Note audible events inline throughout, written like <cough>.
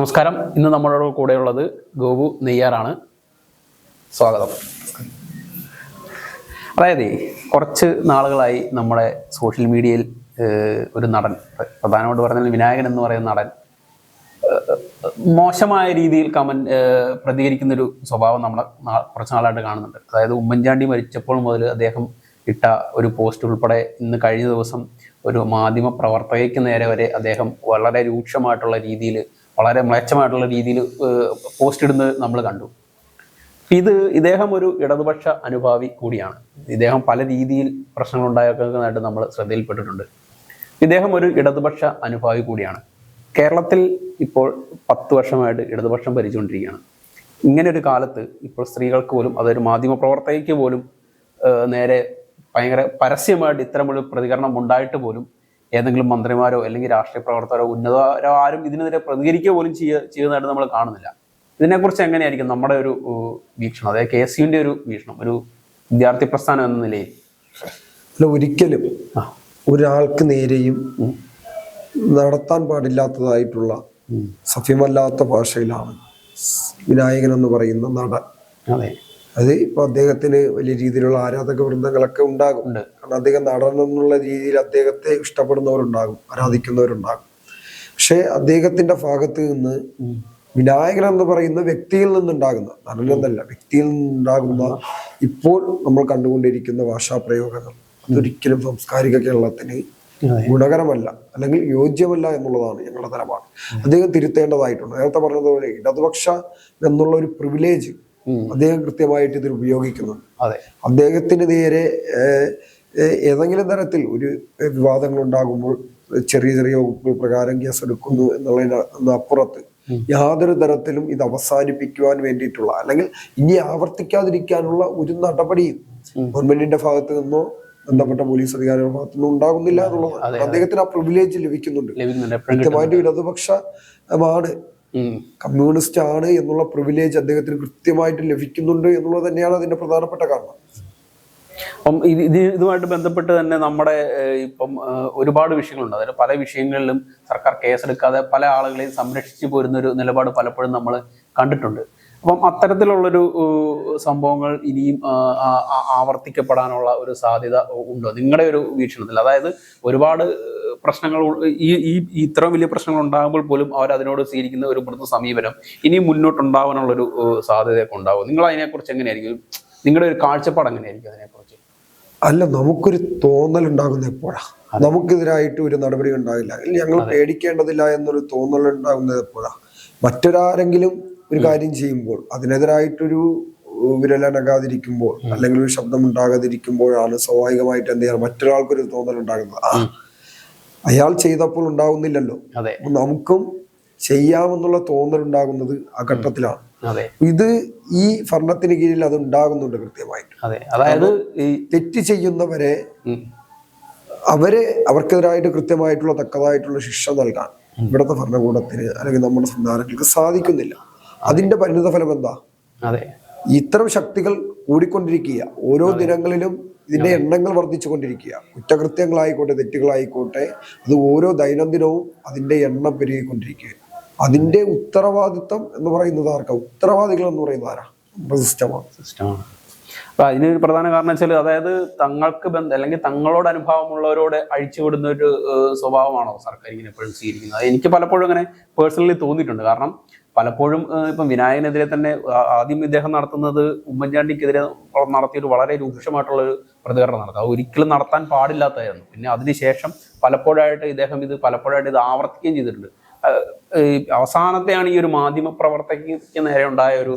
നമസ്കാരം. ഇന്ന് നമ്മളോട് കൂടെയുള്ളത് ഗോപു നെയ്യാറാണ്. സ്വാഗതം. അതായത് കുറച്ച് നാളുകളായി നമ്മളെ സോഷ്യൽ മീഡിയയിൽ ഒരു നടൻ പ്ര- പ്രധാനമായിട്ട് പറഞ്ഞാൽ വിനായകൻ എന്ന് പറയുന്ന നടൻ മോശമായ രീതിയിൽ കമന്റ് പ്രതികരിക്കുന്ന ഒരു സ്വഭാവം നമ്മൾ കുറച്ച് നാളായിട്ട് കാണുന്നുണ്ട്. അതായത് ഉമ്മൻചാണ്ടി മരിച്ചപ്പോൾ മുതൽ അദ്ദേഹം ഇട്ട ഒരു പോസ്റ്റ് ഉൾപ്പെടെ ഇന്ന് കഴിഞ്ഞ ദിവസം ഒരു മാധ്യമ പ്രവർത്തകയ്ക്ക് നേരെ വരെ അദ്ദേഹം വളരെ രൂക്ഷമായിട്ടുള്ള രീതിയിൽ വളരെ മ്ലേച്ഛമായിട്ടുള്ള രീതിയിൽ പോസ്റ്റ് ഇടുന്നത് നമ്മൾ കണ്ടു. ഇത് ഇദ്ദേഹം ഒരു ഇടതുപക്ഷ അനുഭാവി കൂടിയാണ്. ഇദ്ദേഹം പല രീതിയിൽ പ്രശ്നങ്ങൾ ഉണ്ടാക്കുന്നതായിട്ട് നമ്മൾ ശ്രദ്ധയിൽപ്പെട്ടിട്ടുണ്ട്. ഇദ്ദേഹം ഒരു ഇടതുപക്ഷ അനുഭാവി കൂടിയാണ്. കേരളത്തിൽ ഇപ്പോൾ പത്ത് വർഷമായിട്ട് ഇടതുപക്ഷം ഭരിച്ചുകൊണ്ടിരിക്കുകയാണ്. ഇങ്ങനെ ഒരു കാലത്ത് ഇപ്പോൾ സ്ത്രീകൾക്ക് പോലും അതൊരു മാധ്യമ പ്രവർത്തകയ്ക്ക് പോലും നേരെ ഭയങ്കര പരസ്യമായിട്ട് ഇത്തരമൊരു പ്രതികരണം ഉണ്ടായിട്ട് പോലും ഏതെങ്കിലും മന്ത്രിമാരോ അല്ലെങ്കിൽ രാഷ്ട്രീയ പ്രവർത്തകരോ ഉന്നതരോ ആരും ഇതിനെതിരെ പ്രതികരിക്കുക പോലും ചെയ്യ ചെയ്യുന്നതായിട്ട് നമ്മൾ കാണുന്നില്ല. ഇതിനെക്കുറിച്ച് എങ്ങനെയായിരിക്കും നമ്മുടെ ഒരു വീക്ഷണം? അതായത് കെ എസ് യുവിന്റെ ഒരു വീക്ഷണം ഒരു വിദ്യാർത്ഥി പ്രസ്ഥാനം എന്ന നിലയിൽ. അല്ല ഒരിക്കലും ഒരാൾക്ക് നേരെയും നടത്താൻ പാടില്ലാത്തതായിട്ടുള്ള സത്യമല്ലാത്ത ഭാഷയിലാണ് വിനായകൻ എന്ന് പറയുന്ന നടൻ. അതെ. അത് ഇപ്പൊ അദ്ദേഹത്തിന് വലിയ രീതിയിലുള്ള ആരാധക വൃന്ദങ്ങളൊക്കെ ഉണ്ടാകും. ഉണ്ട്. കാരണം അദ്ദേഹം നടനം എന്നുള്ള രീതിയിൽ അദ്ദേഹത്തെ ഇഷ്ടപ്പെടുന്നവരുണ്ടാകും ആരാധിക്കുന്നവരുണ്ടാകും. പക്ഷേ അദ്ദേഹത്തിന്റെ ഭാഗത്ത് നിന്ന് വിനായകൻ എന്ന് പറയുന്ന വ്യക്തിയിൽ നിന്നുണ്ടാകുന്ന നടനെന്നല്ല വ്യക്തിയിൽ നിന്നുണ്ടാകുന്ന ഇപ്പോൾ നമ്മൾ കണ്ടുകൊണ്ടിരിക്കുന്ന ഭാഷാപ്രയോഗങ്ങൾ അതൊരിക്കലും സാംസ്കാരിക കേരളത്തിന് ഗുണകരമല്ല അല്ലെങ്കിൽ യോജ്യമല്ല എന്നുള്ളതാണ് ഞങ്ങളുടെ നിലപാട് അദ്ദേഹം തിരുത്തേണ്ടതായിട്ടുണ്ട്. നേരത്തെ പറഞ്ഞതുപോലെ ഇടതുപക്ഷ എന്നുള്ള ഒരു പ്രിവിലേജ്. അദ്ദേഹം കൃത്യമായിട്ട് ഇതിൽ ഉപയോഗിക്കുന്നുണ്ട്. അതെ. അദ്ദേഹത്തിന് നേരെ ഏതെങ്കിലും തരത്തിൽ ഒരു വിവാദങ്ങൾ ഉണ്ടാകുമ്പോൾ ചെറിയ ചെറിയ വകുപ്പുകൾ പ്രകാരം കേസ് എടുക്കുന്നു എന്നുള്ളതിന് അപ്പുറത്ത് യാതൊരു തരത്തിലും ഇത് അവസാനിപ്പിക്കുവാൻ വേണ്ടിയിട്ടുള്ള അല്ലെങ്കിൽ ഇനി ആവർത്തിക്കാതിരിക്കാനുള്ള ഒരു നടപടിയും ഗവൺമെന്റിന്റെ ഭാഗത്ത് നിന്നോ ബന്ധപ്പെട്ട പോലീസ് അധികാരികളുടെ ഭാഗത്തു നിന്നോ ഉണ്ടാകുന്നില്ല എന്നുള്ളത് അദ്ദേഹത്തിന് ആ പ്രിവിലേജ് ലഭിക്കുന്നുണ്ട്. കൃത്യമായിട്ട് ഇടതുപക്ഷമാണ്. കമ്മ്യൂണിസ്റ്റ് ആണ് എന്നുള്ള പ്രിവിലേജ് അദ്ദേഹത്തിന് കൃത്യമായിട്ട് ലഭിക്കുന്നുണ്ട് എന്നുള്ളത് തന്നെയാണ് അതിന്റെ പ്രധാനപ്പെട്ട കാരണം. അപ്പം ഇത് ഇത് ഇതുമായിട്ട് ബന്ധപ്പെട്ട് തന്നെ നമ്മുടെ ഇപ്പം ഒരുപാട് വിഷയങ്ങളുണ്ട്. അതായത് പല വിഷയങ്ങളിലും സർക്കാർ കേസെടുക്കാതെ പല ആളുകളെയും സംരക്ഷിച്ചു പോരുന്ന ഒരു നിലപാട് പലപ്പോഴും നമ്മൾ കണ്ടിട്ടുണ്ട്. അപ്പം അത്തരത്തിലുള്ളൊരു സംഭവങ്ങൾ ഇനിയും ആവർത്തിക്കപ്പെടാനുള്ള ഒരു സാധ്യത ഉണ്ടോ. നിങ്ങളുടെ ഒരു വീക്ഷണത്തിൽ. അതായത് ഒരുപാട് പ്രശ്നങ്ങൾ ഈ ഈ ഇത്ര വലിയ പ്രശ്നങ്ങൾ ഉണ്ടാകുമ്പോൾ പോലും അവർ അതിനോട് സ്വീകരിക്കുന്ന ഒരു മൃദു സമീപനം ഇനിയും മുന്നോട്ടുണ്ടാവാനുള്ള ഒരു സാധ്യതയൊക്കെ ഉണ്ടാവും. നിങ്ങൾ അതിനെക്കുറിച്ച് എങ്ങനെയായിരിക്കും? നിങ്ങളുടെ ഒരു കാഴ്ചപ്പാട് എങ്ങനെയായിരിക്കും അതിനെക്കുറിച്ച്? അല്ല നമുക്കൊരു തോന്നൽ ഉണ്ടാകുന്ന എപ്പോഴാണ് നമുക്കെതിരായിട്ട് ഒരു നടപടി ഉണ്ടാകില്ല അല്ലെങ്കിൽ ഞങ്ങൾ പേടിക്കേണ്ടതില്ല എന്നൊരു തോന്നൽ ഉണ്ടാകുന്നത് എപ്പോഴാണ് മറ്റൊരാരെങ്കിലും ഒരു കാര്യം ചെയ്യുമ്പോൾ അതിനെതിരായിട്ടൊരു വിരലനകാതിരിക്കുമ്പോൾ അല്ലെങ്കിൽ ഒരു ശബ്ദം ഉണ്ടാകാതിരിക്കുമ്പോഴാണ് സ്വാഭാവികമായിട്ട് എന്ത് ചെയ്യാറ്? മറ്റൊരാൾക്കൊരു തോന്നൽ ഉണ്ടാകുന്നത്. ആ അയാൾ ചെയ്തപ്പോൾ ഉണ്ടാകുന്നില്ലല്ലോ അതെ. അപ്പൊ നമുക്കും ചെയ്യാമെന്നുള്ള തോന്നൽ ഉണ്ടാകുന്നത് ആ ഘട്ടത്തിലാണ്. അതെ. ഇത് ഈ ഭരണത്തിന് കീഴിൽ അത് ഉണ്ടാകുന്നുണ്ട് കൃത്യമായിട്ട്. അതെ. അതായത് ഈ തെറ്റ് ചെയ്യുന്നവരെ അവരെ അവർക്കെതിരായിട്ട് കൃത്യമായിട്ടുള്ള തക്കതായിട്ടുള്ള ശിക്ഷ നൽകാൻ ഇവിടുത്തെ ഭരണകൂടത്തിന് അല്ലെങ്കിൽ നമ്മുടെ സംവിധാനങ്ങൾക്ക് സാധിക്കുന്നില്ല. അതിന്റെ പരിണിത ഫലം എന്താ? അതെ. ഇത്തരം ശക്തികൾ കൂടിക്കൊണ്ടിരിക്കുക ഓരോ ദിനങ്ങളിലും ഇതിന്റെ എണ്ണങ്ങൾ വർദ്ധിച്ചുകൊണ്ടിരിക്കുക. കുറ്റകൃത്യങ്ങളായിക്കോട്ടെ തെറ്റുകളായിക്കോട്ടെ അത് ഓരോ ദൈനംദിനവും അതിന്റെ എണ്ണം പെരുകിക്കൊണ്ടിരിക്കുക. അതിന്റെ ഉത്തരവാദിത്തം എന്ന് പറയുന്നത് ആർക്കാ? ഉത്തരവാദികൾ എന്ന് പറയുന്നത് ആരാ? നമ്മുടെ സിസ്റ്റമാണ് സിസ്റ്റമാണ് അപ്പൊ അതിനൊരു പ്രധാന കാരണം വെച്ചാൽ അതായത് തങ്ങൾക്ക് ബന്ധം അല്ലെങ്കിൽ തങ്ങളോട് അനുഭവമുള്ളവരോട് അഴിച്ചുവിടുന്ന ഒരു സ്വഭാവമാണോ സർക്കാർ ഇങ്ങനെ എപ്പോഴും സ്വീകരിക്കുന്നത്? എനിക്ക് പലപ്പോഴും അങ്ങനെ പേഴ്സണലി തോന്നിയിട്ടുണ്ട്. കാരണം പലപ്പോഴും ഇപ്പം വിനായകനെതിരെ തന്നെ ആദ്യം ഇദ്ദേഹം നടത്തുന്നത് ഉമ്മൻചാണ്ടിക്കെതിരെ നടത്തിയിട്ട് വളരെ രൂക്ഷമായിട്ടുള്ള ഒരു പ്രതികരണം നടത്തുക അത് ഒരിക്കലും നടത്താൻ പാടില്ലാത്തതായിരുന്നു. പിന്നെ അതിനുശേഷം പലപ്പോഴായിട്ട് ഇദ്ദേഹം ഇത് പലപ്പോഴായിട്ട് ഇത് ആവർത്തിക്കുകയും ചെയ്തിട്ടുണ്ട്. അവസാനത്തെയാണ് ഈ ഒരു മാധ്യമ പ്രവർത്തകയ്ക്ക് നേരെ ഉണ്ടായ ഒരു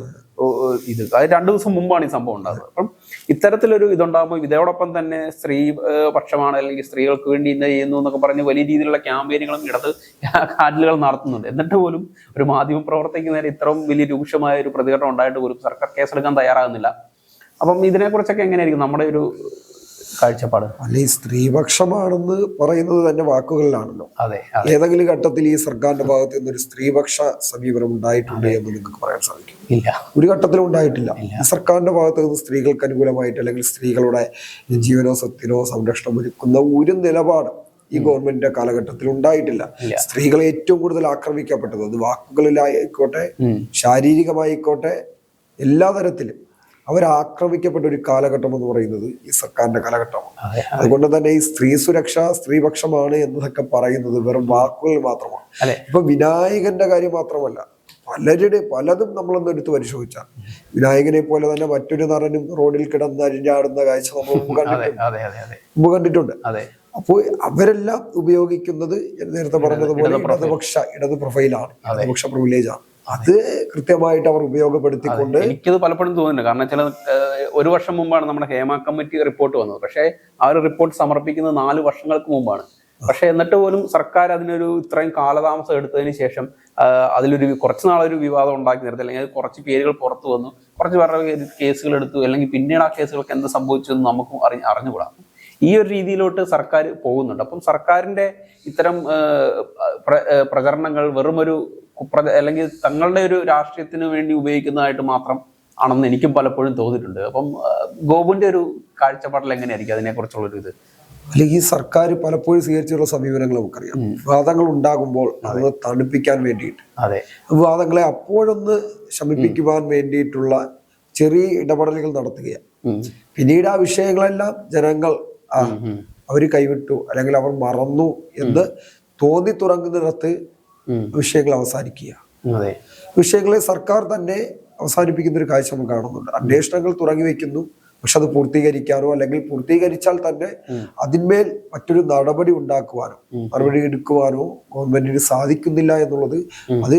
ഇത്. അത് രണ്ടു ദിവസം മുമ്പാണ് ഈ സംഭവം ഉണ്ടാകുന്നത് അപ്പം ഇത്തരത്തിലൊരു ഇതുണ്ടാകുമ്പോൾ ഇതോടൊപ്പം തന്നെ സ്ത്രീ പക്ഷമാണ് അല്ലെങ്കിൽ സ്ത്രീകൾക്ക് വേണ്ടി ഇന്ന് ചെയ്യുന്നു എന്നൊക്കെ പറഞ്ഞ് വലിയ രീതിയിലുള്ള ക്യാമ്പയിനുകളും ഇടത് കാറ്റലുകൾ നടത്തുന്നുണ്ട്. എന്നിട്ട് പോലും ഒരു മാധ്യമ പ്രവർത്തകയ്ക്ക് നേരെ ഇത്രയും വലിയ രൂക്ഷമായ ഒരു പ്രതികരണം ഉണ്ടായിട്ട് പോലും സർക്കാർ കേസെടുക്കാൻ തയ്യാറാകുന്നില്ല. അപ്പം ഇതിനെക്കുറിച്ചൊക്കെ എങ്ങനെയായിരിക്കും നമ്മുടെ ഒരു കാഴ്ചപ്പാട്? അല്ലെ ഈ സ്ത്രീപക്ഷമാണെന്ന് പറയുന്നത് തന്നെ വാക്കുകളിലാണല്ലോ. അതെ ഏതെങ്കിലും ഘട്ടത്തിൽ ഈ സർക്കാരിന്റെ ഭാഗത്ത് നിന്ന് ഒരു സ്ത്രീപക്ഷ സമീപനം ഉണ്ടായിട്ടുണ്ട് എന്ന് നിങ്ങൾക്ക് പറയാൻ സാധിക്കും. ഇല്ല. ഒരു ഘട്ടത്തിലും ഉണ്ടായിട്ടില്ല. ഈ സർക്കാരിന്റെ ഭാഗത്ത് നിന്ന് സ്ത്രീകൾക്ക് അനുകൂലമായിട്ട് അല്ലെങ്കിൽ സ്ത്രീകളുടെ ജീവനോ സ്വത്തിനോ സംരക്ഷണം ഒരുക്കുന്ന ഒരു നിലപാട് ഈ ഗവൺമെന്റിന്റെ കാലഘട്ടത്തിൽ ഉണ്ടായിട്ടില്ല. സ്ത്രീകൾ ഏറ്റവും കൂടുതൽ ആക്രമിക്കപ്പെട്ടത് അത് വാക്കുകളിലായിക്കോട്ടെ ശാരീരികമായിക്കോട്ടെ എല്ലാ തരത്തിലും. അവർ ആക്രമിക്കപ്പെട്ട ഒരു കാലഘട്ടം എന്ന് പറയുന്നത് ഈ സർക്കാരിന്റെ കാലഘട്ടമാണ്. അതെ അതുകൊണ്ട് തന്നെ ഈ സ്ത്രീ സുരക്ഷ സ്ത്രീപക്ഷമാണ് എന്നതൊക്കെ പറയുന്നത് വെറും വാക്കുകൾ മാത്രമാണ്. ഇപ്പൊ വിനായകന്റെ കാര്യം മാത്രമല്ല പലരുടെ പലതും നമ്മളൊന്ന് എടുത്ത് പരിശോധിച്ചാൽ വിനായകനെ പോലെ തന്നെ മറ്റൊരു നടനും റോഡിൽ കിടന്ന് അരിഞ്ഞാടുന്ന കാഴ്ച നമ്മൾ <laughs> മുമ്പ് കണ്ടിട്ടുണ്ട്. അപ്പോൾ അവരെല്ലാം ഉപയോഗിക്കുന്നത് നേരത്തെ പറഞ്ഞതുപോലെ ഇടതുപക്ഷ ഇടത് പ്രൊഫൈലാണ് ഇടതുപക്ഷ പ്രിവിലേജ് ആണ്. അത് കൃത്യമായിട്ട് അവർ ഉപയോഗപ്പെടുത്തിക്കൊണ്ട് എനിക്കത് പലപ്പോഴും തോന്നുന്നുണ്ട്. കാരണം ചില ഒരു വർഷം മുമ്പാണ് നമ്മുടെ ഹേമ കമ്മിറ്റി റിപ്പോർട്ട് വന്നത്. പക്ഷേ ആ ഒരു റിപ്പോർട്ട് സമർപ്പിക്കുന്നത് നാല് വർഷങ്ങൾക്ക് മുമ്പാണ്. പക്ഷേ എന്നിട്ട് പോലും സർക്കാർ അതിനൊരു ഇത്രയും കാലതാമസം എടുത്തതിന് ശേഷം അതിലൊരു കുറച്ച് നാളൊരു വിവാദം ഉണ്ടാക്കി നിർത്തി. അല്ലെങ്കിൽ കുറച്ച് പേരുകൾ പുറത്തു വന്നു. കുറച്ച് പേരുടെ കേസുകൾ എടുത്തു. അല്ലെങ്കിൽ പിന്നീട് ആ കേസുകൾക്ക് എന്ത് സംഭവിച്ചു എന്ന് നമുക്കും അറിഞ്ഞ് അറിഞ്ഞുകൂടാ. ഈ ഒരു രീതിയിലോട്ട് സർക്കാർ പോകുന്നുണ്ട്. അപ്പം സർക്കാരിന്റെ ഇത്തരം പ്രചരണങ്ങൾ വെറുമൊരു അല്ലെങ്കിൽ തങ്ങളുടെ ഒരു രാഷ്ട്രീയത്തിന് വേണ്ടി ഉപയോഗിക്കുന്നതായിട്ട് മാത്രം ആണെന്ന് എനിക്കും പലപ്പോഴും തോന്നിയിട്ടുണ്ട്. അപ്പം ഗോപുവിന്റെ ഒരു കാഴ്ചപ്പാടിൽ എങ്ങനെയായിരിക്കും അതിനെക്കുറിച്ചുള്ള ഒരു ഇത്? അല്ലെങ്കിൽ ഈ സർക്കാർ പലപ്പോഴും സ്വീകരിച്ചിട്ടുള്ള സമീപനങ്ങൾ നമുക്കറിയാം. വിവാദങ്ങൾ ഉണ്ടാകുമ്പോൾ അത്. തണുപ്പിക്കാൻ വേണ്ടിയിട്ട്. അതെ. വിവാദങ്ങളെ അപ്പോഴൊന്ന് ശമിപ്പിക്കുവാൻ വേണ്ടിയിട്ടുള്ള ചെറിയ ഇടപെടലുകൾ നടത്തുകയാണ്. പിന്നീട് ആ വിഷയങ്ങളെല്ലാം ജനങ്ങൾ അവർ കൈവിട്ടു അല്ലെങ്കിൽ അവർ മറന്നു എന്ന് തോന്നി തുടങ്ങുന്നിടത്ത്. വിഷയങ്ങൾ അവസാനിക്കുക. വിഷയങ്ങളെ സർക്കാർ തന്നെ അവസാനിപ്പിക്കുന്ന ഒരു കാഴ്ച നമുക്ക് കാണുന്നുണ്ട്. അന്വേഷണങ്ങൾ തുടങ്ങി വെക്കുന്നു. പക്ഷെ അത് പൂർത്തീകരിക്കാനോ അല്ലെങ്കിൽ പൂർത്തീകരിച്ചാൽ തന്നെ അതിന്മേൽ മറ്റൊരു നടപടി ഉണ്ടാക്കുവാനോ നടപടി എടുക്കുവാനോ ഗവൺമെന്റിന് സാധിക്കുന്നില്ല എന്നുള്ളത് അത്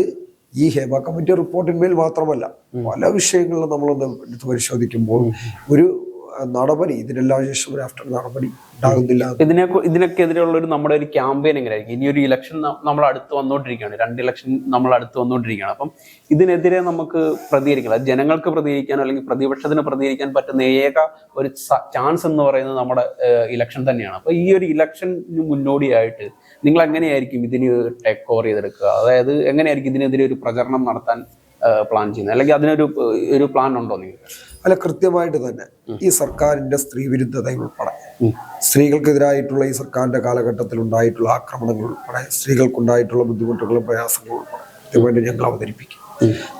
ഈ ഹേമ കമ്മിറ്റി റിപ്പോർട്ടിന്മേൽ മാത്രമല്ല പല വിഷയങ്ങളിലും നമ്മളൊന്ന് എടുത്ത് പരിശോധിക്കുമ്പോൾ ഒരു നടപടി ഇതിനെല്ലാം ശേഷം ആഫ്റ്റർ നടപടി ഉണ്ടാകുന്നില്ല. ഇതിനെ ഇതിനൊക്കെതിരെയുള്ള ഒരു നമ്മുടെ ഒരു ക്യാമ്പയിൻ എങ്ങനെയായിരിക്കും? ഇനി ഒരു ഇലക്ഷൻ നമ്മൾ അടുത്ത് വന്നുകൊണ്ടിരിക്കുകയാണ് രണ്ട് ഇലക്ഷൻ നമ്മൾ അടുത്ത് വന്നുകൊണ്ടിരിക്കുകയാണ് അപ്പം ഇതിനെതിരെ നമുക്ക് പ്രതികരിക്കണം. ജനങ്ങൾക്ക് പ്രതികരിക്കാൻ അല്ലെങ്കിൽ പ്രതിപക്ഷത്തിന് പ്രതികരിക്കാൻ പറ്റുന്ന ഏക ഒരു ചാൻസ് എന്ന് പറയുന്നത് നമ്മുടെ ഇലക്ഷൻ തന്നെയാണ്. അപ്പൊ ഈ ഒരു ഇലക്ഷന് മുന്നോടിയായിട്ട് നിങ്ങൾ എങ്ങനെയായിരിക്കും ഇതിന് ടേക്ക് ഓവർ ചെയ്തെടുക്കുക? അതായത് എങ്ങനെയായിരിക്കും ഇതിനെതിരെ ഒരു പ്രചരണം നടത്താൻ പ്ലാൻ ചെയ്യുന്നത്? അല്ലെങ്കിൽ അതിനൊരു ഒരു പ്ലാൻ ഉണ്ടോ നിങ്ങൾക്ക് അല്ല കൃത്യമായിട്ട് തന്നെ. ഈ സർക്കാരിന്റെ സ്ത്രീ വിരുദ്ധത ഉൾപ്പെടെ സ്ത്രീകൾക്കെതിരായിട്ടുള്ള ഈ സർക്കാരിന്റെ കാലഘട്ടത്തിൽ ഉണ്ടായിട്ടുള്ള ആക്രമണങ്ങൾ ഉൾപ്പെടെ സ്ത്രീകൾക്കുണ്ടായിട്ടുള്ള ബുദ്ധിമുട്ടുകളും പ്രയാസങ്ങളും ഉൾപ്പെടെ കൃത്യമായിട്ട് ഞങ്ങൾ അവതരിപ്പിക്കും.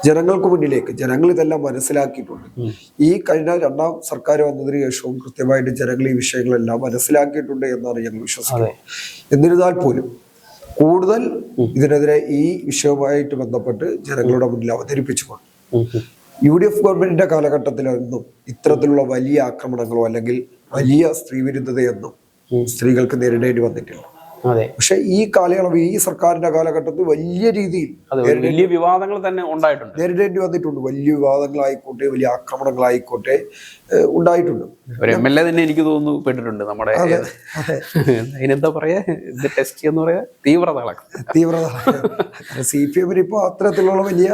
ജനങ്ങൾക്ക് മുന്നിലേക്ക് ജനങ്ങൾ ഇതെല്ലാം മനസ്സിലാക്കിയിട്ടുണ്ട്. ഈ കഴിഞ്ഞ രണ്ടാം സർക്കാർ വന്നതിന് ശേഷവും കൃത്യമായിട്ട് ജനങ്ങൾ ഈ വിഷയങ്ങളെല്ലാം മനസ്സിലാക്കിയിട്ടുണ്ട് എന്നാണ് ഞങ്ങൾ വിശ്വസിക്കുന്നത്. എന്നിരുന്നാൽ പോലും കൂടുതൽ ഇതിനെതിരെ ഈ വിഷയവുമായിട്ട് ബന്ധപ്പെട്ട് ജനങ്ങളുടെ മുന്നിൽ അവതരിപ്പിച്ചുകൊണ്ട് യു ഡി എഫ് ഗവൺമെന്റിന്റെ കാലഘട്ടത്തിലൊന്നും ഇത്തരത്തിലുള്ള വലിയ ആക്രമണങ്ങളോ അല്ലെങ്കിൽ വലിയ സ്ത്രീവിരുദ്ധതയൊന്നും സ്ത്രീകൾക്ക് നേരിടേണ്ടി വന്നിട്ടില്ല. പക്ഷെ ഈ കാലയളവ് ഈ സർക്കാരിന്റെ കാലഘട്ടത്തിൽ വലിയ രീതിയിൽ വലിയ വിവാദങ്ങൾ തന്നെ ഉണ്ടായിട്ടുണ്ട്. നേരിടേണ്ടി വന്നിട്ടുണ്ട്. വലിയ വിവാദങ്ങളായിക്കോട്ടെ വലിയ ആക്രമണങ്ങളായിക്കോട്ടെ ഉണ്ടായിട്ടുണ്ട്. ഒരു എം എൽ എ തന്നെ എനിക്ക് തോന്നുന്നു പെട്ടിട്ടുണ്ട് നമ്മുടെ അതിനെന്താ പറയാ? ഇത് ടെസ്റ്റ് എന്ന് പറയാ? തീവ്രത. തീവ്രത സി പി എമ്മിന് ഇപ്പൊ അത്തരത്തിലുള്ള വലിയ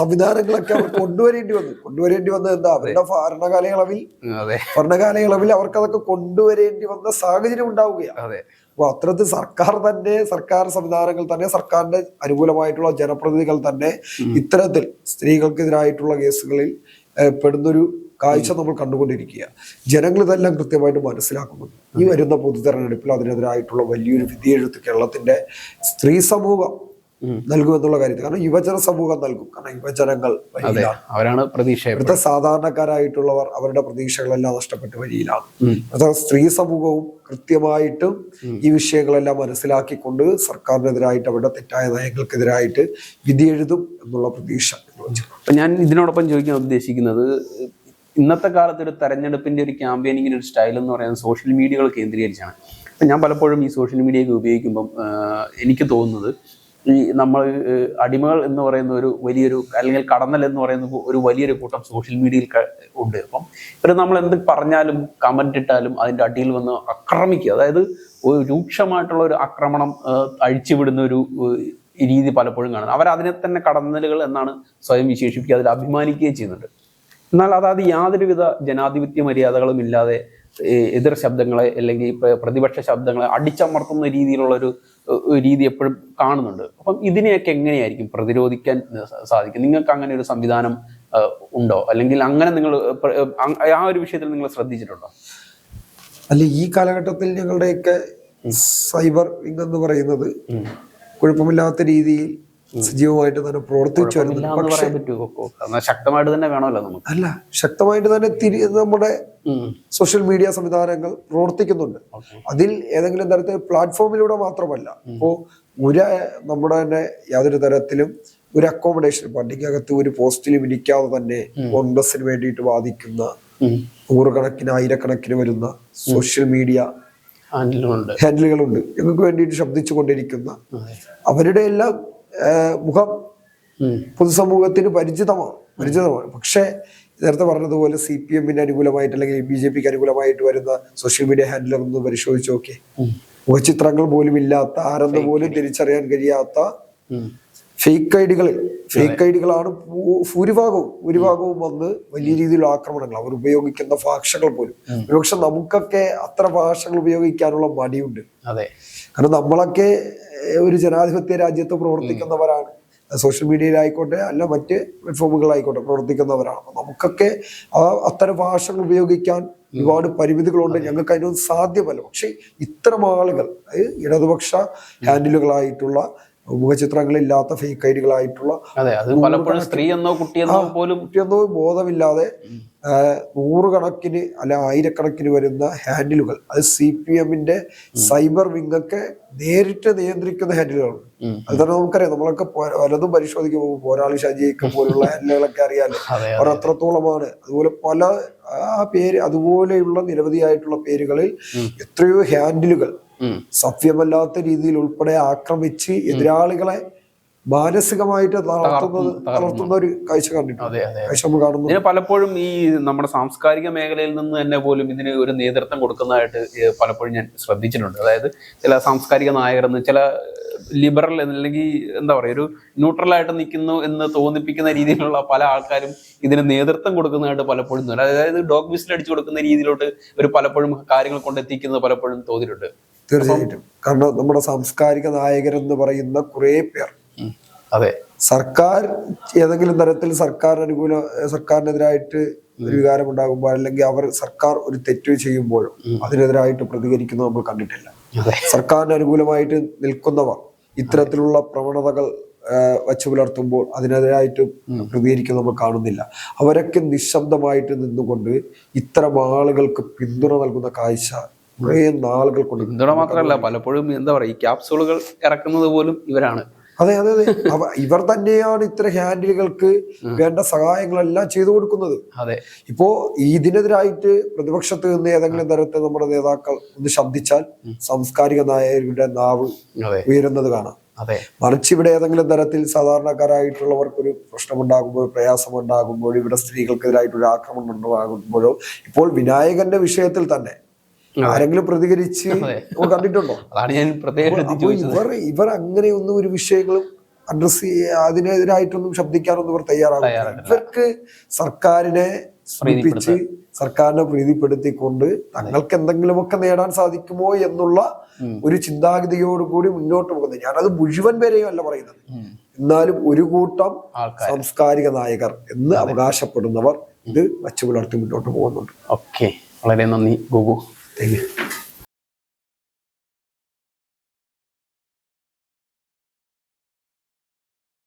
സംവിധാനങ്ങളൊക്കെ അവർ കൊണ്ടുവരേണ്ടി വന്നു. കൊണ്ടുവരേണ്ടി വന്നത് എന്താ? അവരുടെ ഭരണകാലയളവിൽ ഭരണകാലയളവിൽ അവർക്ക് അതൊക്കെ കൊണ്ടുവരേണ്ടി വന്ന സാഹചര്യം ഉണ്ടാവുകയാണ്. അതെ. അപ്പൊ അത്തരത്തിൽ സർക്കാർ തന്നെ സർക്കാർ സംവിധാനങ്ങൾ തന്നെ സർക്കാരിന്റെ അനുകൂലമായിട്ടുള്ള ജനപ്രതിനിധികൾ തന്നെ ഇത്തരത്തിൽ സ്ത്രീകൾക്കെതിരായിട്ടുള്ള കേസുകളിൽ പെടുന്നൊരു കാഴ്ച നമ്മൾ കണ്ടുകൊണ്ടിരിക്കുക ജനങ്ങൾ ഇതെല്ലാം കൃത്യമായിട്ട് മനസ്സിലാക്കുന്നുണ്ട് ഈ വരുന്ന പൊതു തെരഞ്ഞെടുപ്പിൽ അതിനെതിരായിട്ടുള്ള വലിയൊരു വിധിയെഴുത്ത് കേരളത്തിന്റെ സ്ത്രീ സമൂഹം നൽകുമെന്നുള്ള കാര്യത്തിൽ. കാരണം യുവജന സമൂഹം നൽകും. കാരണം യുവജനങ്ങൾ അവരാണ് പ്രതീക്ഷ ഇവിടുത്തെ സാധാരണക്കാരായിട്ടുള്ളവർ അവരുടെ പ്രതീക്ഷകളെല്ലാം നഷ്ടപ്പെട്ട വരിയിലാണ്. സ്ത്രീ സമൂഹവും കൃത്യമായിട്ട് ഈ വിഷയങ്ങളെല്ലാം മനസ്സിലാക്കിക്കൊണ്ട് സർക്കാരിനെതിരായിട്ട് അവരുടെ തെറ്റായ നയങ്ങൾക്കെതിരായിട്ട് വിധി എഴുതും എന്നുള്ള പ്രതീക്ഷ ഞാൻ ഇതിനോടൊപ്പം ചോദിക്കാൻ ഉദ്ദേശിക്കുന്നത് ഇന്നത്തെ കാലത്ത് ഒരു തെരഞ്ഞെടുപ്പിന്റെ ഒരു ക്യാമ്പയിനിങ്ങിന് ഒരു സ്റ്റൈൽ എന്ന് പറയുന്നത് സോഷ്യൽ മീഡിയകൾ കേന്ദ്രീകരിച്ചാണ്. ഞാൻ പലപ്പോഴും ഈ സോഷ്യൽ മീഡിയയൊക്കെ ഉപയോഗിക്കുമ്പം എനിക്ക് തോന്നുന്നത് ഈ നമ്മൾ അടിമകൾ എന്ന് പറയുന്ന ഒരു വലിയൊരു അല്ലെങ്കിൽ കടന്നൽ എന്ന് പറയുന്ന ഒരു വലിയൊരു കൂട്ടം സോഷ്യൽ മീഡിയയിൽ ഉണ്ട്. അപ്പം ഇവർ നമ്മൾ എന്ത് പറഞ്ഞാലും കമന്റ് ഇട്ടാലും അതിന്റെ അടിയിൽ വന്ന് ആക്രമിക്കുക. അതായത് ഒരു രൂക്ഷമായിട്ടുള്ള ഒരു ആക്രമണം അഴിച്ചുവിടുന്ന ഒരു രീതി പലപ്പോഴും കാണുന്നത്. അവർ അതിനെ തന്നെ കടന്നലുകൾ എന്നാണ് സ്വയം വിശേഷിപ്പിക്കുക അതിൽ അഭിമാനിക്കുകയും ചെയ്യുന്നുണ്ട്. എന്നാൽ അതാത് യാതൊരുവിധ ജനാധിപത്യ മര്യാദകളും ഇല്ലാതെ എതിർ ശബ്ദങ്ങളെ അല്ലെങ്കിൽ പ്രതിപക്ഷ ശബ്ദങ്ങളെ അടിച്ചമർത്തുന്ന രീതിയിലുള്ള ഒരു രീതി എപ്പോഴും കാണുന്നുണ്ട്. അപ്പം ഇതിനെയൊക്കെ എങ്ങനെയായിരിക്കും പ്രതിരോധിക്കാൻ സാധിക്കും? നിങ്ങൾക്ക് അങ്ങനെ ഒരു സംവിധാനം ഉണ്ടോ? അല്ലെങ്കിൽ അങ്ങനെ നിങ്ങൾ ആ ഒരു വിഷയത്തിൽ നിങ്ങൾ ശ്രദ്ധിച്ചിട്ടുണ്ടോ? അല്ല ഈ കാലഘട്ടത്തിൽ ഞങ്ങളുടെയൊക്കെ സൈബർ വിങ് എന്ന് പറയുന്നത് കുഴപ്പമില്ലാത്ത രീതിയിൽ സജീവമായിട്ട് തന്നെ പ്രവർത്തിച്ചു വരുന്നുണ്ട്. ശക്തമായിട്ട് തന്നെ വേണമല്ലോ നമുക്ക്. അല്ല ശക്തമായിട്ട് തന്നെ തിരി നമ്മുടെ സോഷ്യൽ മീഡിയ സംവിധാനങ്ങൾ പ്രവർത്തിക്കുന്നുണ്ട്. അതിൽ ഏതെങ്കിലും തരത്തിൽ പ്ലാറ്റ്ഫോമിലൂടെ മാത്രമല്ല. ഇപ്പോ ഒരു നമ്മുടെ തന്നെ യാതൊരു തരത്തിലും ഒരു അക്കോമഡേഷൻ വണ്ടിക്കകത്ത് ഒരു പോസ്റ്റിൽ ഇരിക്കാതെ തന്നെ കോൺഗ്രസിന് വേണ്ടിയിട്ട് വാദിക്കുന്ന ഉം. നൂറുകണക്കിന് ആയിരക്കണക്കിന് വരുന്ന സോഷ്യൽ മീഡിയ ഹാൻഡിലുകളുണ്ട് ഞങ്ങൾക്ക് വേണ്ടിയിട്ട് ശബ്ദിച്ചു കൊണ്ടിരിക്കുന്ന അവരുടെ എല്ലാം മുഖം. പൊതുസമൂഹത്തിന് പരിചിതമാണ് പരിചിതമാണ്. പക്ഷേ നേരത്തെ പറഞ്ഞതുപോലെ സി പി എമ്മിന് അനുകൂലമായിട്ട് അല്ലെങ്കിൽ ബി ജെ പിക്ക് അനുകൂലമായിട്ട് വരുന്ന സോഷ്യൽ മീഡിയ ഹാൻഡിലർ ഒന്ന് പരിശോധിച്ച് നോക്കി. മുഖചിത്രങ്ങൾ പോലും ഇല്ലാത്ത ആരെന്ന് പോലും തിരിച്ചറിയാൻ കഴിയാത്ത ഫേക്ക് ഐഡികൾ. ഫേക്ക് ഐഡികളാണ് ഭൂരിഭാഗവും. ഭൂരിഭാഗവും വന്ന് വലിയ രീതിയിലുള്ള ആക്രമണങ്ങൾ. അവർ ഉപയോഗിക്കുന്ന ഭാഷകൾ പോലും. ഒരുപക്ഷെ നമുക്കൊക്കെ അത്ര ഭാഷകൾ ഉപയോഗിക്കാനുള്ള മടിയുണ്ട്. കാരണം നമ്മളൊക്കെ ഒരു ജനാധിപത്യ രാജ്യത്ത് പ്രവർത്തിക്കുന്നവരാണ്. സോഷ്യൽ മീഡിയയിലായിക്കോട്ടെ അല്ല മറ്റ് പ്ലാറ്റ്ഫോമുകളായിക്കോട്ടെ പ്രവർത്തിക്കുന്നവരാണ്. നമുക്കൊക്കെ ആ അത്തരം ഭാഷകൾ ഉപയോഗിക്കാൻ ഒരുപാട് പരിമിതികളുണ്ട്. ഞങ്ങൾക്ക് അതിനൊന്നും സാധ്യമല്ല. പക്ഷേ ഇത്തരം ആളുകൾ ഇടതുപക്ഷ ഹാൻഡിലുകളായിട്ടുള്ള മുഖചിത്രങ്ങളില്ലാത്ത ഫേക്ക് ഐഡികളായിട്ടുള്ള പലപ്പോഴും സ്ത്രീ എന്നോ കുട്ടിയെന്നോ പോലും കുട്ടിയെന്നോ ബോധമില്ലാതെ നൂറുകണക്കിന് അല്ല ആയിരക്കണക്കിന് വരുന്ന ഹാൻഡിലുകൾ അത് സി പി എമ്മിന്റെ സൈബർ വിങ്ങൊക്കെ നേരിട്ട് നിയന്ത്രിക്കുന്ന ഹാൻഡിലുകളാണ്. അത് തന്നെ നമുക്കറിയാം. നമ്മളൊക്കെ പലതും പരിശോധിക്കുമ്പോൾ പോരാളി ഷാജിയൊക്കെ പോലുള്ള ഹാൻഡിലുകളൊക്കെ അറിയാലോ. <laughs> അവർ അത്രത്തോളമാണ്. അതുപോലെ പല ആ പേര് അതുപോലെയുള്ള നിരവധിയായിട്ടുള്ള പേരുകളിൽ എത്രയോ ഹാൻഡിലുകൾ. സഭ്യമല്ലാത്ത രീതിയിൽ ഉൾപ്പെടെ ആക്രമിച്ച് എതിരാളികളെ മാനസികമായിട്ട് തളർത്തുന്നത് തളർത്തുന്ന ഒരു കാഴ്ച കണ്ടിട്ടുണ്ട്. പലപ്പോഴും ഈ നമ്മുടെ സാംസ്കാരിക മേഖലയിൽ നിന്ന് തന്നെ പോലും ഇതിന് ഒരു നേതൃത്വം കൊടുക്കുന്നതായിട്ട് പലപ്പോഴും ഞാൻ ശ്രദ്ധിച്ചിട്ടുണ്ട്. അതായത് ചില സാംസ്കാരിക നായകരെന്ന് ചില ലിബറൽ അല്ലെങ്കിൽ എന്താ പറയുക ഒരു ന്യൂട്രൽ ആയിട്ട് നിൽക്കുന്നു എന്ന് തോന്നിപ്പിക്കുന്ന രീതിയിലുള്ള പല ആൾക്കാരും ഇതിന് നേതൃത്വം കൊടുക്കുന്നതായിട്ട് പലപ്പോഴും തോന്നുന്നു. അതായത് ഡോഗ് വിസിൽ അടിച്ചു കൊടുക്കുന്ന രീതിയിലോട്ട് ഒരു പലപ്പോഴും കാര്യങ്ങൾ കൊണ്ടെത്തിക്കുന്നത് പലപ്പോഴും തോന്നിയിട്ടുണ്ട്. തീർച്ചയായിട്ടും. കാരണം നമ്മുടെ സാംസ്കാരിക നായകരെന്ന് പറയുന്ന കുറേ പേർ. അതെ. സർക്കാർ ഏതെങ്കിലും തരത്തിൽ സർക്കാർ അനുകൂല സർക്കാരിനെതിരായിട്ട് ഒരു വികാരം ഉണ്ടാകുമ്പോൾ അല്ലെങ്കിൽ അവർ സർക്കാർ ഒരു തെറ്റ് ചെയ്യുമ്പോൾ അതിനെതിരായിട്ട് പ്രതികരിക്കുന്നത് നമ്മൾ കണ്ടിട്ടില്ല. സർക്കാരിന് അനുകൂലമായിട്ട് നിൽക്കുന്നവർ ഇത്തരത്തിലുള്ള പ്രവണതകൾ വച്ചു പുലർത്തുമ്പോൾ അതിനെതിരായിട്ട് പ്രതികരിക്കുന്നത് നമ്മൾ കാണുന്നില്ല. അവരൊക്കെ നിശബ്ദമായിട്ട് നിന്നുകൊണ്ട് ഇത്തരം ആളുകൾക്ക് പിന്തുണ നൽകുന്ന കാഴ്ച കുറേ നാളുകൾ കൊണ്ട് പിന്തുണ മാത്രമല്ല പലപ്പോഴും എന്താ പറയുക ഈ ക്യാപ്സൂളുകൾ ഇറക്കുന്നത് പോലും ഇവരാണ്. അതെ അതെ അതെ. <laughs> ഇവർ തന്നെയാണ് ഇത്ര ഹാൻഡിലുകൾക്ക് വേണ്ട സഹായങ്ങളെല്ലാം ചെയ്തു കൊടുക്കുന്നത്. അതെ. ഇപ്പോ ഇതിനെതിരായിട്ട് പ്രതിപക്ഷത്ത് നിന്ന് ഏതെങ്കിലും തരത്തിൽ നമ്മുടെ നേതാക്കൾ ഒന്ന് ശബ്ദിച്ചാൽ സാംസ്കാരിക നായകരുടെ നാവ് ഉയരുന്നത് കാണാം. അതെ. മറിച്ച് ഇവിടെ ഏതെങ്കിലും തരത്തിൽ സാധാരണക്കാരായിട്ടുള്ളവർക്കൊരു പ്രശ്നമുണ്ടാകുമ്പോൾ പ്രയാസമുണ്ടാകുമ്പോൾ ഇവിടെ സ്ത്രീകൾക്കെതിരായിട്ടൊരു ആക്രമണം ഉണ്ടാകുമ്പോഴോ ഇപ്പോൾ വിനായകന്റെ വിഷയത്തിൽ തന്നെ ആരെങ്കിലും പ്രതികരിച്ച് കണ്ടിട്ടുണ്ടോ? അതാണ് ഞാൻ പ്രത്യേകം ഇവർ ഇവർ അങ്ങനെയൊന്നും ഒരു വിഷയങ്ങളും അഡ്രസ് അതിനെതിരായിട്ടൊന്നും ശബ്ദിക്കാനൊന്നും ഇവർ തയ്യാറാകും ഇവർക്ക് സർക്കാരിനെ സ്മരിപ്പിച്ച് സർക്കാരിനെ പ്രീതിപ്പെടുത്തിക്കൊണ്ട് തങ്ങൾക്ക് എന്തെങ്കിലുമൊക്കെ നേടാൻ സാധിക്കുമോ എന്നുള്ള ഒരു ചിന്താഗതിയോടുകൂടി മുന്നോട്ട് പോകുന്നത്. ഞാനത് മുഴുവൻ പേരെയും അല്ല പറയുന്നത്. എന്നാലും ഒരു കൂട്ടം സാംസ്കാരിക നായകർ എന്ന് അവകാശപ്പെടുന്നവർ ഇത് വച്ചു പുലർത്തി മുന്നോട്ട് പോകുന്നുണ്ട്. ഓക്കെ. വളരെ നന്ദി ഗോകു താങ്ക് യു